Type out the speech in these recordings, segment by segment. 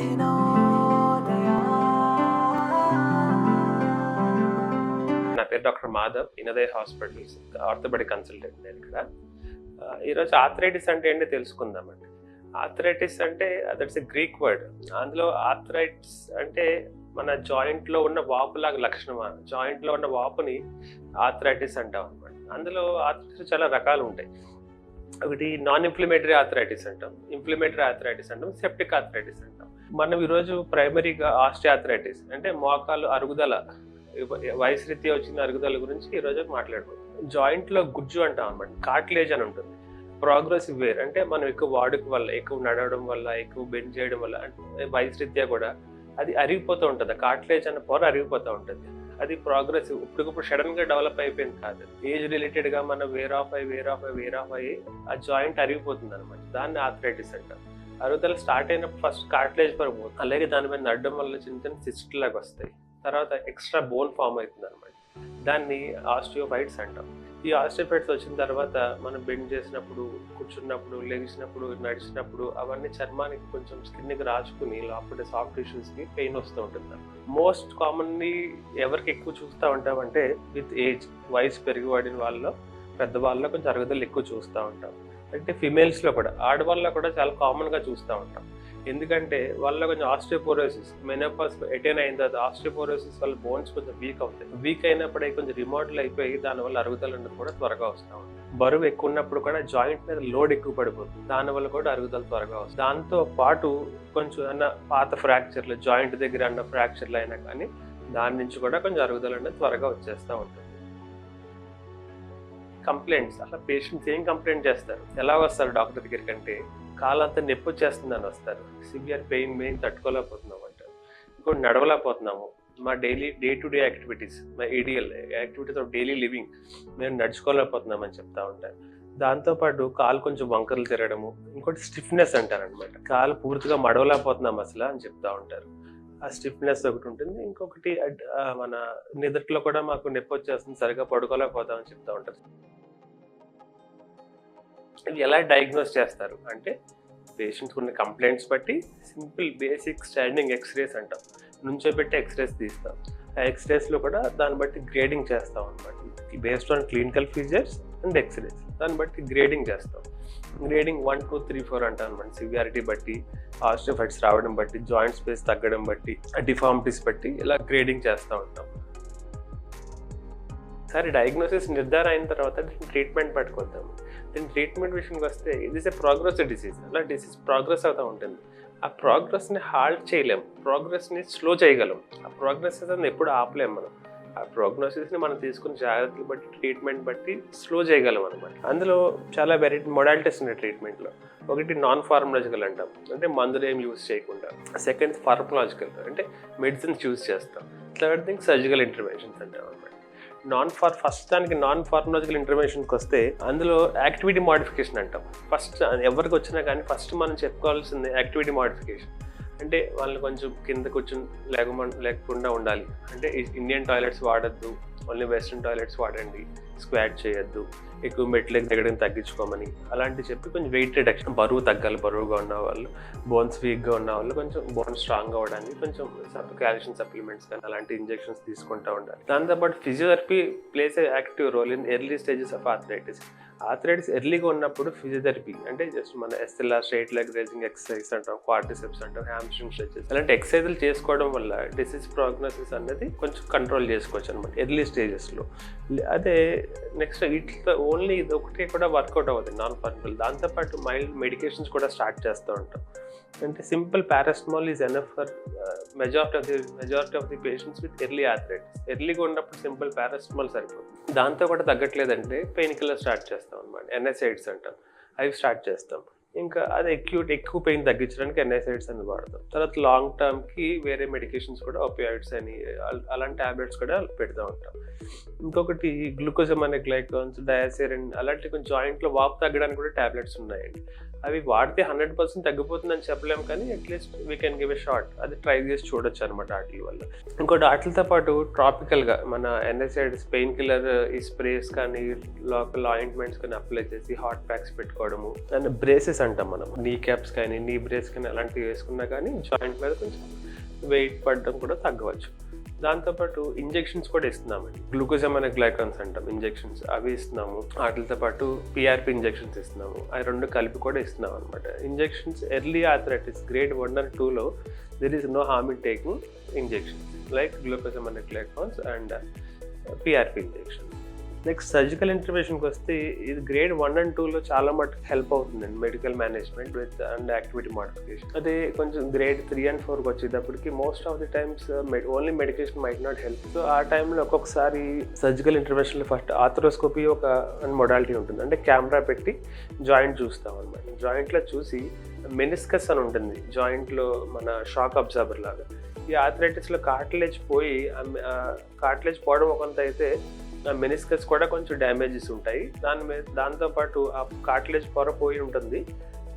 నా పేరు డాక్టర్ మాధవ్ ఇనదయ హాస్పిటల్స్ ఆర్థోపెడిక్ కన్సల్టెంట్ నేను ఇక్కడ. ఈరోజు ఆథరైటిస్ అంటే ఏంటి తెలుసుకుందామండి. ఆథరైటిస్ అంటే దట్స్ ఎ గ్రీక్ వర్డ్ అందులో ఆథరైటిస్ అంటే మన జాయింట్లో ఉన్న వాపులాగా లక్షణమా? జాయింట్లో ఉన్న వాపుని ఆథరైటిస్ అంటాం అనమాట అందులో ఆథరైటిస్ చాలా రకాలు ఉంటాయి. ఒకటి నాన్ ఇంప్లిమేటరీ ఆథరైటిస్ అంటాం. ఇంప్లిమేటరీ ఆథరైటిస్ అంటాం. సెప్టిక్ ఆథరైటిస్ అంటాం. మనం ఈరోజు ప్రైమరీగా ఆస్టియాథరైటిస్ అంటే మోకాలు అరుగుదల వయసు వచ్చిన అరుగుదల గురించి ఈరోజు మాట్లాడుకుంటాం జాయింట్లో గుజ్జు అంటాం అనమాట కాట్లేజ్ అని ఉంటుంది. ప్రోగ్రెసివ్ వేర్ అంటే మనం ఎక్కువ వాడుక వల్ల ఎక్కువ నడవడం వల్ల ఎక్కువ బెండ్ చేయడం వల్ల అంటే వయసు కూడా అది అరిగిపోతూ ఉంటుంది. కాట్లేజ్ అన్న పొర అరిగిపోతూ ఉంటుంది. అది ప్రోగ్రెసివ్ ఇప్పటికప్పుడు సడన్గా డెవలప్ అయిపోయింది కాదు. ఏజ్ రిలేటెడ్గా మనం వేర్ ఆఫ్ అయ్యి వేర్ ఆఫ్ అయ్యి వేర్ ఆఫ్ అయ్యి ఆ జాయింట్ అరిగిపోతుంది అనమాట దాన్ని ఆథరైటిస్ అంటాం. అరుగుదల స్టార్ట్ అయినప్పుడు ఫస్ట్ కార్టిలేజ్ వరకు పోతుంది. అలాగే దాని మీద నడడం వల్ల చిన్న చిన్న సిస్ట్ లాగా వస్తాయి. తర్వాత ఎక్స్ట్రా బోన్ ఫామ్ అవుతుంది అనమాట దాన్ని ఆస్టియోఫైట్స్ అంటాం. ఈ ఆస్టియోఫైట్స్ వచ్చిన తర్వాత మనం బెండ్ చేసినప్పుడు కూర్చున్నప్పుడు లెగిసినప్పుడు నడిచినప్పుడు అవన్నీ చర్మానికి కొంచెం స్కిన్కి రాచుకుని లోపల సాఫ్ట్ టిష్యూస్కి పెయిన్ వస్తూ ఉంటుంది మోస్ట్ కామన్లీ ఎవరికి ఎక్కువ చూస్తూ ఉంటామంటే విత్ ఏజ్ వయసు పెరిగిపడిన వాళ్ళలో పెద్దవాళ్ళలో కొంచెం అరుగుదలు ఎక్కువ చూస్తూ ఉంటాం. అంటే ఫిమేల్స్లో కూడా ఆడవాళ్ళలో కూడా చాలా కామన్గా చూస్తూ ఉంటాం. ఎందుకంటే వాళ్ళ కొంచెం ఆస్ట్రియోపోరోసిస్ మెనోపాస్ ఎటైన్ అయిన తర్వాత ఆస్ట్రియోపోరోసిస్ వల్ల బోన్స్ కొంచెం వీక్ అవుతాయి. వీక్ అయినప్పుడే కొంచెం రిమోట్లు అయిపోయి దానివల్ల అరుగుదల అనేది కూడా త్వరగా వస్తూ ఉంటుంది బరువు ఎక్కువ ఉన్నప్పుడు కూడా జాయింట్ మీద లోడ్ ఎక్కువ పడిపోతుంది. దానివల్ల కూడా అరుగుదల త్వరగా వస్తుంది. దాంతో పాటు కొంచెం అన్న పాత ఫ్రాక్చర్లు జాయింట్ దగ్గర అన్న ఫ్రాక్చర్లు అయినా కానీ దాని నుంచి కూడా కొంచెం అరుగుదల అనేది త్వరగా వచ్చేస్తూ ఉంటుంది కంప్లైంట్స్ అలా పేషెంట్స్ ఏం కంప్లైంట్ చేస్తారు? ఎలా వస్తారు డాక్టర్ దగ్గరికి అంటే కాలంతా నొప్పి వచ్చేస్తుందని వస్తారు. సివియర్ పెయిన్ మెయిన్ తట్టుకోలేకపోతున్నాం అంటారు. ఇంకోటి నడవలేకపోతున్నాము. మా daily day to day activities మా ADL activities of daily living మేము నడుచుకోలేకపోతున్నామని చెప్తా ఉంటారు. దాంతోపాటు కాలు కొంచెం వంకరలు తిరగడము ఇంకోటి స్టిఫ్నెస్ అంటారనమాట కాలు పూర్తిగా మడవలేకపోతున్నాం అసలు అని చెప్తా ఉంటారు. ఆ స్టిఫ్నెస్ ఒకటి ఉంటుంది. ఇంకొకటి అడ్- మన నిదట్లో కూడా మాకు నొప్పి వచ్చేస్తుంది. సరిగా పడుకోలేకపోతామని చెప్తా ఉంటారు. ఇది ఎలా డయాగ్నోస్ చేస్తారు? అంటే పేషెంట్స్ ఉన్న కంప్లైంట్స్ బట్టి సింపుల్ బేసిక్ స్టాండింగ్ ఎక్స్రేస్ అంటాం. నుంచోబెట్టి ఎక్స్రేస్ తీస్తాం. ఆ ఎక్స్రేస్లో కూడా దాన్ని బట్టి గ్రేడింగ్ చేస్తాం అనమాట based on clinical features and X rays దాన్ని బట్టి గ్రేడింగ్ చేస్తాం. Grading one two three four అంటాం అనమాట సివియారిటీ బట్టి ఆస్టియోఫైట్స్ రావడం బట్టి జాయింట్ స్పేస్ తగ్గడం బట్టి డిఫార్మిటీస్ బట్టి ఇలా గ్రేడింగ్ చేస్తూ ఉంటాం. సరే డయాగ్నోసిస్ నిర్ధారణ అయిన తర్వాత దీని ట్రీట్మెంట్ పట్టుకొద్దాం దీని ట్రీట్మెంట్ విషయానికి వస్తే ఇది ఇస్ ఏ ప్రోగ్రెస్ డిసీజ్ అలా డిసీజ్ ప్రోగ్రెస్ అవుతూ ఉంటుంది. ఆ ప్రోగ్రెస్ని హాల్ట్ చేయలేం. ప్రోగ్రెస్ని స్లో చేయగలం. ఆ ప్రోగ్రెస్ అనేది ఎప్పుడు ఆపలేం మనం. ఆ ప్రోగ్నోసిస్ని మనం తీసుకున్న జాగ్రత్తలు బట్టి ట్రీట్మెంట్ బట్టి స్లో చేయగలం అనమాట అందులో చాలా వెరైటీ మొడాలిటీస్ ఉన్నాయి ట్రీట్మెంట్లో ఒకటి నాన్ ఫార్మలాజికల్ అంటాం. అంటే మందులు ఏం యూస్ చేయకుండా. సెకండ్ ఫార్మలాజికల్ అంటే మెడిసిన్స్ యూస్ చేస్తాం. థర్డ్ థింగ్ సర్జికల్ ఇంటర్వెన్షన్స్ అంటాం అనమాట నాన్ ఫార్ ఫస్ట్ దానికి నాన్ ఫార్మలాజికల్ ఇంటర్వెన్షన్కి వస్తే అందులో యాక్టివిటీ మాడిఫికేషన్ అంటాం. ఫస్ట్ ఎవరికి వచ్చినా కానీ ఫస్ట్ మనం చెప్పుకోవాల్సింది యాక్టివిటీ మాడిఫికేషన్ అంటే వాళ్ళని కొంచెం కింద కూర్చొని లేకమ లేకుండా ఉండాలి. అంటే ఇండియన్ టాయిలెట్స్ వాడద్దు. ఓన్లీ వెస్ట్రన్ టాయిలెట్స్ వాడండి. స్క్వాట్ చేయొద్దు. ఎక్కువ మెట్లకి దిగడం తగ్గించుకోమని. అలాంటి చెప్పి కొంచెం వెయిట్ రిడక్షన్ బరువు తగ్గాలి. బరువుగా ఉన్న వాళ్ళు బోన్స్ వీక్గా ఉన్న వాళ్ళు కొంచెం బోన్స్ స్ట్రాంగ్ అవ్వడానికి కొంచెం క్యాల్షియం సప్లిమెంట్స్ కానీ అలాంటి ఇంజెక్షన్స్ తీసుకుంటూ ఉండాలి. దాంతోపాటు physiotherapy plays active role in early stages of arthritis arthritis ఎర్లీగా ఉన్నప్పుడు ఫిజియోథెరపీ అంటే జస్ట్ మన SLR straight leg raising exercise అంటాం క్వార్టిసెప్స్ అంటాం హ్యామ్స్ట్రింగ్ స్ట్రెచెస్ అలాంటి ఎక్సర్సైజులు చేసుకోవడం వల్ల డిసీజ్ ప్రోగ్నోసిస్ అనేది కొంచెం కంట్రోల్ చేసుకోవచ్చు అనమాట ఎర్లీ స్టేజెస్లో. అదే నెక్స్ట్ ఇట్లా ఓన్లీ ఇది ఒకటి కూడా వర్కౌట్ అవ్వదు నాన్ ఫార్మల్ దాంతోపాటు మైల్డ్ మెడికేషన్స్ కూడా స్టార్ట్ చేస్తూ ఉంటాం. అంటే simple paracetamol is enough for majority of the majority of the patients with early arthritis. ఎర్లీగా ఉన్నప్పుడు సింపుల్ పారాస్టమాల్ సరిపోతుంది దాంతో కూడా తగ్గట్లేదంటే పెయిన్ కిల్లర్ స్టార్ట్ చేస్తాం. అనమాట ఎన్ఎస్ఐడ్స్ అంటాం. అవి స్టార్ట్ చేస్తాం. ఇంకా అది ఎక్యూట్ ఎక్కువ పెయిన్ తగ్గించడానికి ఎన్ఎస్ఐడ్స్ అని వాడతాం. తర్వాత లాంగ్ టర్మ్కి వేరే మెడికేషన్స్ కూడా ఒపియాయిడ్స్ అని అలాంటి టాబ్లెట్స్ కూడా పెడతా ఉంటాం. ఇంకొకటి గ్లూకోజమ్ అనే గ్లైకాన్స్ డయాసిరిన్ అలాంటి కొంచెం జాయింట్లో వాపు తగ్గడానికి కూడా టాబ్లెట్స్ ఉన్నాయండి. అవి వాడితే హండ్రెడ్ పర్సెంట్ తగ్గిపోతుందని చెప్పలేము కానీ at least we can give a short అది ట్రై చేసి చూడొచ్చు అనమాట వాటి వల్ల. ఇంకోటి ఆటలతో పాటు ట్రాపికల్గా మన ఎన్ఎస్ఐడ్స్ పెయిన్ కిల్లర్ ఈ స్ప్రేస్ కానీ లోకల్ ఆయింట్మెంట్స్ కానీ అప్లై చేసి హాట్ ప్యాక్స్ పెట్టుకోవడము. అండ్ బ్రేసెస్ అంటాం మనం. నీ క్యాప్స్ కానీ నీ బ్రేస్ కానీ అలాంటివి వేసుకున్నా కానీ జాయింట్ మీద కొంచెం వెయిట్ పడడం కూడా తగ్గవచ్చు. దాంతోపాటు ఇంజెక్షన్స్ కూడా ఇస్తున్నామండి. గ్లూకోజమ్ అనే గ్లైకాన్స్ అంటాం ఇంజెక్షన్స్. అవి ఇస్తున్నాము. వాటితో పాటు పిఆర్పి ఇంజెక్షన్స్ ఇస్తున్నాము. అవి రెండు కలిపి కూడా ఇస్తున్నాం అనమాట injections early arthritis grade one and టూలో there is no harm in taking injections like glucosamine అనే glycans and PRP injections. Next surgical ఇంటర్వెన్షన్కి వస్తే ఇది గ్రేడ్ వన్ అండ్ టూలో చాలా మటుకు హెల్ప్ అవుతుందండి medical management with and activity modification అదే కొంచెం గ్రేడ్ త్రీ అండ్ ఫోర్కి వచ్చేటప్పటికి most of the times only medication might not help so ఆ టైంలో ఒక్కొక్కసారి సర్జికల్ ఇంటర్వెన్షన్లో ఫస్ట్ ఆథరోస్కోపీ ఒక మొడాలిటీ ఉంటుంది. అంటే కెమెరా పెట్టి జాయింట్ చూస్తాం అనమాట జాయింట్లో చూసి మెనిస్కస్ అని ఉంటుంది. జాయింట్లో మన షాక్ అబ్జర్వర్ లాగా. ఈ ఆథరైటిస్లో కార్టిలేజ్ పోయి కార్టిలేజ్ పోవడం ఒకంత అయితే మెనిస్కస్ కూడా కొంచెం డ్యామేజెస్ ఉంటాయి. దాని మీద దాంతోపాటు ఆ కార్టిలేజ్ పొర పోయి ఉంటుంది.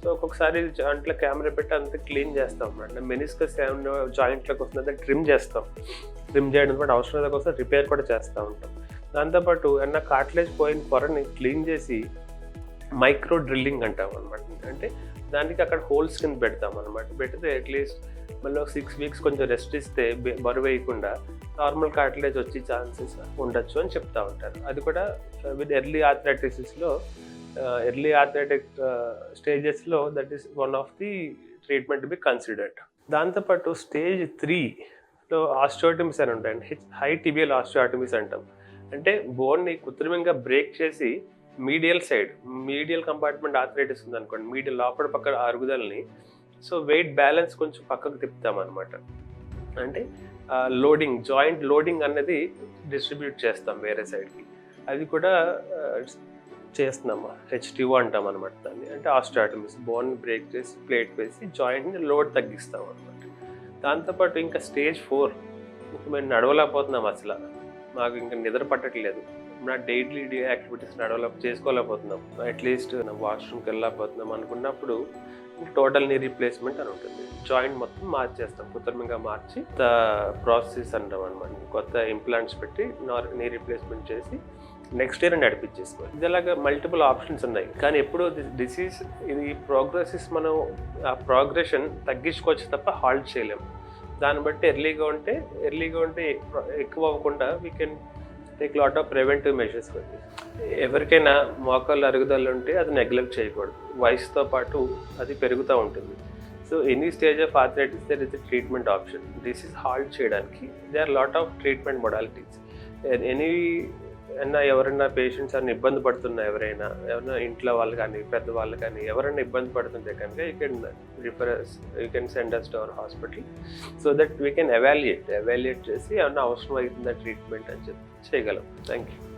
సో ఒక్కొక్కసారి జాయింట్లో కెమెరా పెట్టి అంత క్లీన్ చేస్తాం. అనమాట మెనిస్కస్ ఏమన్నా జాయింట్లోకి వస్తుందంటే ట్రిమ్ చేస్తాం. ట్రిమ్ చేయడం కూడా అవసరం కోసం రిపేర్ కూడా చేస్తూ ఉంటాం. దాంతోపాటు ఏమన్నా కార్టిలేజ్ పోయిన పొరని క్లీన్ చేసి మైక్రో డ్రిల్లింగ్ అంటాం అనమాట అంటే దానికి అక్కడ హోల్స్ కింద పెడతాం అనమాట పెడితే అట్లీస్ట్ మళ్ళీ ఒక సిక్స్ వీక్స్ కొంచెం రెస్ట్ ఇస్తే బరువు వేయకుండా నార్మల్ కార్టిలేజ్ వచ్చే ఛాన్సెస్ ఉండొచ్చు అని చెప్తా ఉంటారు. అది కూడా విత్ ఎర్లీ ఆథరైటిసిస్లో ఎర్లీ ఆథరైటిక్ స్టేజెస్లో that is one of the treatment be considered దాంతోపాటు స్టేజ్ త్రీలో ఆస్టియోటమిస్ అని ఉంటాయండి. హై టిబియల్ ఆస్టియోటమిస్ అంటాం. అంటే బోన్ని కృత్రిమంగా బ్రేక్ చేసి medial side medial compartment arthritis ఉంది అనుకోండి మీడియల్ లోపల పక్క అరుగుదలని సో వెయిట్ బ్యాలెన్స్ కొంచెం పక్కకు తిప్పుతాం అనమాట అంటే లోడింగ్ జాయింట్ లోడింగ్ అన్నది డిస్ట్రిబ్యూట్ చేస్తాం వేరే సైడ్కి అది కూడా చేస్తున్నాము హెచ్టిఓ అంటాం అనమాట దాన్ని. అంటే ఆస్టాటమిస్ బోన్ బ్రేక్ చేసి ప్లేట్ వేసి జాయింట్ని లోడ్ తగ్గిస్తాం అనమాట దాంతోపాటు ఇంకా స్టేజ్ ఫోర్ ఇంకా మేము నడవలేకపోతున్నాం అసలు. మాకు ఇంకా నిద్ర పట్టట్లేదు. నా డైలీ డే యాక్టివిటీస్ డెవలప్ చేసుకోలేకపోతున్నాం. అట్లీస్ట్ వాష్రూమ్కి వెళ్ళకపోతున్నాం అనుకున్నప్పుడు టోటల్ నీ రీప్లేస్మెంట్ అని ఉంటుంది. జాయింట్ మొత్తం మార్చేస్తాం. కృత్రిమంగా మార్చి కొత్త ప్రాసెస్ అంటాం అనమాట కొత్త ఇంప్లాంట్స్ పెట్టి నీ రీప్లేస్మెంట్ చేసి నెక్స్ట్ ఇయర్ నడిపించేసుకోవాలి. ఇది అలాగా మల్టిపుల్ ఆప్షన్స్ ఉన్నాయి. కానీ ఎప్పుడు డిసీజ్ ఇది ప్రోగ్రెసెస్ మనం ఆ ప్రోగ్రెషన్ తగ్గించుకోవచ్చు తప్ప హాల్ట్ చేయలేము దాన్ని బట్టి ఎర్లీగా ఉంటే ఎర్లీగా ఉంటే ఎక్కువ- ఎక్కువ అవ్వకుండా we can take lot of preventive measures ఎవరికైనా మోకాళ్ళు అరుగుదల ఉంటే అది నెగ్లెక్ట్ చేయకూడదు. వయసుతో పాటు అది పెరుగుతూ ఉంటుంది. So any stage of arthritis there is treatment option this is halt చేయడానికి they are lot of treatment modalities any ఏమన్నా ఎవరైనా పేషెంట్స్ అన్న ఇబ్బంది పడుతున్నా ఎవరైనా ఎవరైనా ఇంట్లో వాళ్ళు కానీ పెద్దవాళ్ళు కానీ ఎవరైనా ఇబ్బంది పడుతుంటే కనుక you can refer you can send us to our hospital so that we can evaluate evaluate చేసి ఏమన్నా అవసరం అవుతుందా ట్రీట్మెంట్ అని చెప్పి చేయగలం. Thank you